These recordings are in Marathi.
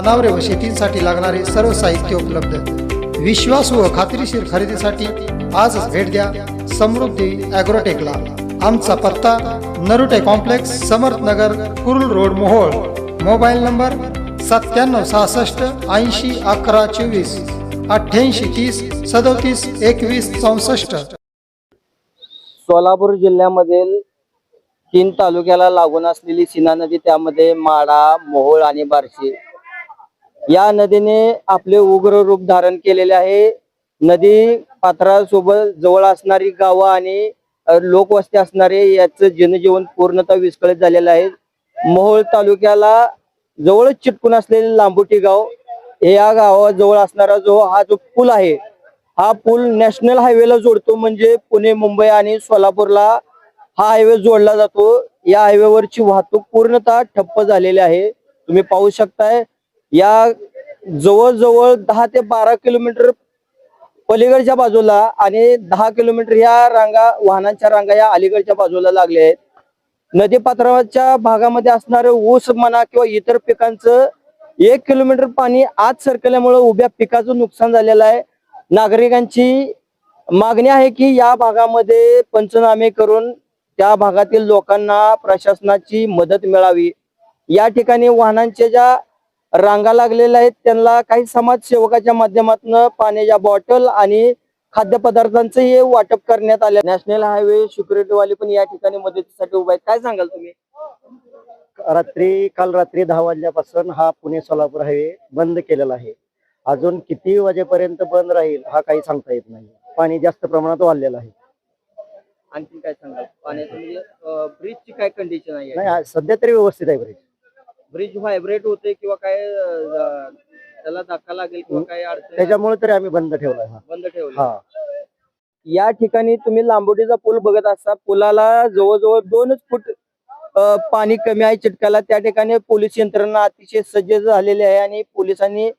जनावरे व शेतीसाठी लागणारे सर्व साहित्य उपलब्ध. विश्वास व खात्रीशीर खरेदीसाठी आजच भेट द्या समृद्धी ॲग्रोटेकला. आमचा पत्ता Narute complex Samarth Nagar Kurul road Mohol. Mobile number सत्त्याण्णव सहासष्ट ऐंशी अकरा चोवीस अठ्ठ्याऐंशी तीस सदोतीस एकवीस चौसष्ट. सोलापूर जिल्ह्यामधील तीन तालुक्याला लागून असलेली सीना नदी त्यामध्ये माडा मोहोळ आणि बार्शी या नदीने आपले उग्र रूप धारण केलेले आहे. नदी पात्रासोबत जवळ असणारी गावं आणि लोकवस्ती असणारे याचं जनजीवन पूर्णतः विस्कळीत झालेलं आहे. मोहोळ तालुक्याला जवळच चिटकून असलेले लांबुटी गाव या गावाजवळ असणारा जो हा जो पूल आहे हा पूल नॅशनल हायवेला जोडतो म्हणजे पुणे मुंबई आणि सोलापूरला हा हायवे जोडला जातो. या हायवेवरची वाहतूक पूर्णतः ठप्प झालेली आहे. तुम्ही पाहू शकताय या जवळजवळ दहा ते बारा किलोमीटर पलीकडच्या बाजूला आणि दहा किलोमीटर या रांगा वाहनांच्या रांगा या अलीकडच्या बाजूला लागल्या आहेत. नदीपात्राच्या भागामध्ये असणारे ऊस म्हणा किंवा इतर पिकांचं एक किलोमीटर पाणी आत सरकल्यामुळे उभ्या पिकाचं नुकसान झालेलं आहे. नागरिकांची मागणी आहे की या भागामध्ये पंचनामे करून त्या भागातील लोकांना प्रशासनाची मदत मिळावी. या ठिकाणी वाहनांच्या ज्या रांगा लागलेल्या आहेत. त्यांना काही समाजसेवकाच्या माध्यमातून पाण्याच्या बॉटल आणि खाद्यपदार्थांचं हे वाटप करण्यात आले. नॅशनल हायवे सिक्युरिटी वाले पण या ठिकाणी मदतीसाठी उभे आहेत. काय सांगाल तुम्ही? रात्री काल रात्री दहा वाजल्यापासून हा पुणे सोलापूर हायवे बंद केलेला आहे. अजून किती वाजेपर्यंत बंद राहील हा काही सांगता येत नाही. पाणी जास्त प्रमाणात वाढलेलं आहे. आणखी काय सांगाल? पाण्याचं म्हणजे ब्रिजची काय कंडिशन आहे? नाही सध्या तरी व्यवस्थित आहे ब्रिज ब्रिज व्हायब्रेट होते किंवा काय अं, त्याला धक्का लागेल किंवा काय अडचण त्याच्यामुळे तरी आम्ही बंद ठेवलाय हा. बंद ठेवलं हा. या ठिकाणी तुम्ही लांबोटीचा पूल बघत असता पुलाला जवळजवळ दोनच फूट अ, पाणी कमी आहे चिटकाला त्या ठिकाणी पोलीस यंत्रणा अतिशय सज्ज झालेली आहे आणि पोलिसांनी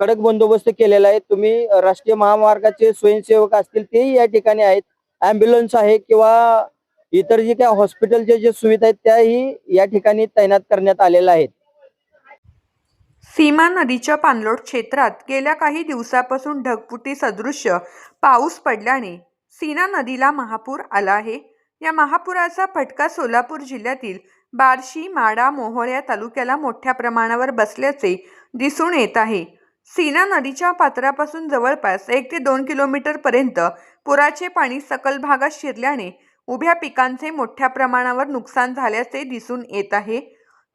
कडक बंदोबस्त केलेला आहे. तुम्ही राष्ट्रीय महामार्गाचे स्वयंसेवक असतील तेही या ठिकाणी आहेत. अँब्युलन्स आहे किंवा इतर जे काही हॉस्पिटलच्या ज्या सुविधा आहेत त्याही या ठिकाणी तैनात करण्यात आलेल्या आहेत. सीमा नदीच्या पाणलोट क्षेत्रात गेल्या काही दिवसापासून ढगफुटी सदृश्य पाऊस पडल्याने सीना नदीला महापूर आला आहे. या महापुराचा फटका सोलापूर जिल्ह्यातील बार्शी माडा मोहोळ या तालुक्याला मोठ्या प्रमाणावर बसल्याचे दिसून येत आहे. सीना नदीच्या पात्रापासून जवळपास एक ते दोन किलोमीटर पर्यंत पुराचे पाणी सकल भागात शिरल्याने उभ्या पिकांचे मोठ्या प्रमाणावर नुकसान झाल्याचे दिसून येत आहे.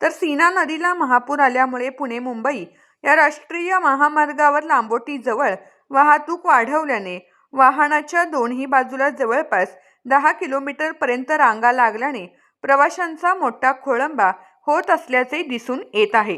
तर सीना नदीला महापूर आल्यामुळे पुणे मुंबई या राष्ट्रीय महामार्गावर लांबोटीजवळ वाहतूक वाढवल्याने वाहनाच्या दोन्ही बाजूला जवळपास दहा किलोमीटरपर्यंत रांगा लागल्याने प्रवाशांचा मोठा खोळंबा होत असल्याचे दिसून येत आहे.